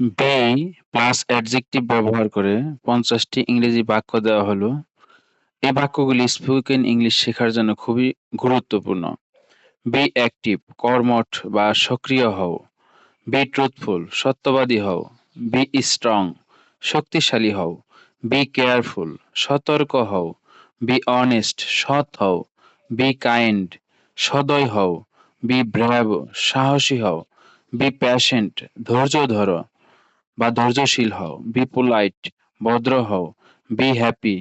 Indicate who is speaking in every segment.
Speaker 1: B plus adjective ব্যবহার করে পঞ্চাশটি ইংরেজি বাক্য দেওয়া হলো। এই বাক্যগুলি স্পোকেন ইংলিশ শেখার জন্য খুবই গুরুত্বপূর্ণ। বি অ্যাক্টিভ কর্মঠ বা সক্রিয় হও। বি ট্রুথফুল সত্যবাদী হও। বি স্ট্রং শক্তিশালী হও। বি কেয়ারফুল সতর্ক হও। বি অনেস্ট সৎ হও। বি কাইন্ড সদয় হও। বি ব্র্যাভ সাহসী হও। বি প্যাশেন্ট ধৈর্য ধরো। বা ধৈর্যশীল হও বি পোলাইট ভদ্র হও বি হ্যাপি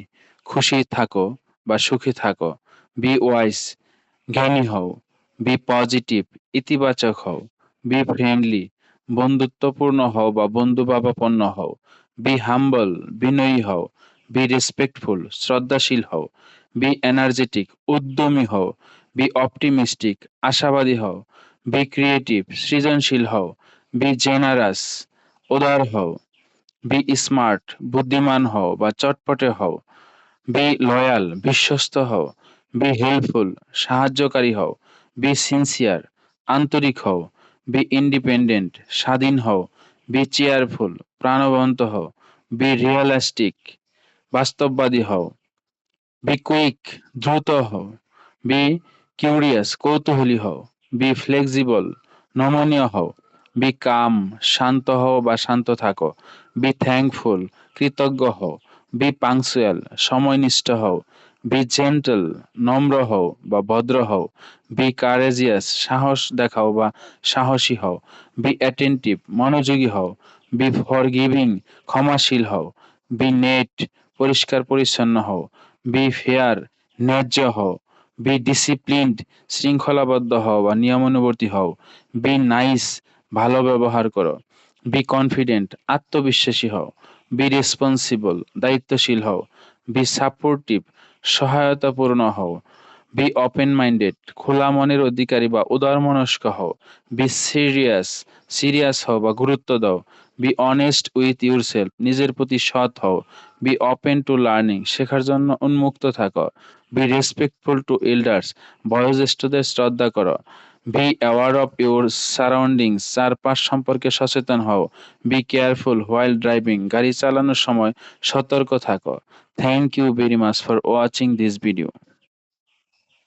Speaker 1: খুশি থাকো বা সুখী থাকো বি ওয়াইস জ্ঞানী হও বি পজিটিভ ইতিবাচক হও বি ফ্রেন্ডলি বন্ধুত্বপূর্ণ হও বা বন্ধুভাবাপন্ন হও বি হাম্বল বিনয়ী হও বি রেসপেক্টফুল শ্রদ্ধাশীল হও বি এনার্জেটিক উদ্যমী হও বি অপটিমিস্টিক আশাবাদী হও বি ক্রিয়েটিভ সৃজনশীল হও বি জেনারাস উদার হও বি স্মার্ট বুদ্ধিমান হও বা চটপটে হও বি লয়াল বিশ্বস্ত হও বি হেল্পফুল সাহায্যকারী হও বি সিনসিয়ার আন্তরিক হও বি ইন্ডিপেন্ডেন্ট স্বাধীন হও বি চেয়ারফুল প্রাণবন্ত হও বি রিয়েলিস্টিক বাস্তববাদী হও বি কুইক দ্রুত হও বি কিউরিয়াস কৌতূহলী হও বি ফ্লেক্সিবল নমনীয় হও বি কাম শান্ত হও বা শান্ত থাকো। বি থ্যাঙ্কফুল কৃতজ্ঞ হও। বি পাংচুয়াল সময়নিষ্ঠ হও। বি জেন্টল নম্র হও বা ভদ্র হও। বি কারেজিয়াস সাহস দেখাও বা সাহসী হও। বি অ্যাটেন্টিভ মনোযোগী হও। বি ফরগিভিং ক্ষমাশীল হও। বি নেট পরিষ্কার পরিচ্ছন্ন হও। বি ফেয়ার ন্যায্য হও। বি ডিসিপ্লিনড শৃঙ্খলাবদ্ধ হও বা নিয়মানুবর্তী হও। বি নাইস ভালো ব্যবহার করো। বি কনফিডেন্ট আত্মবিশ্বাসী হও। বি রেসপন্সিবল দায়িত্বশীল হও। বি সাপোর্টিভ সহায়তাপূর্ণ হও। বি ওপেন মাইন্ডেড খোলা মনের অধিকারী বা উদারমনস্ক হও। বি সিরিয়াস সিরিয়াস হও বা গুরুত্ব দাও। Be honest with yourself নিজের প্রতি সৎ হও। বি ওপেন টু লার্নিং শেখার জন্য উন্মুক্ত থাকো। বি রেসপেক্টফুল টু এল্ডার্স বয়োজ্যেষ্ঠদের শ্রদ্ধা করো। Be aware of your surroundings চারপাশ সম্পর্কে সচেতন হও। বি কেয়ারফুল হোয়াইল ড্রাইভিং গাড়ি চালানোর সময় সতর্ক থাকো। Thank you very much for watching this video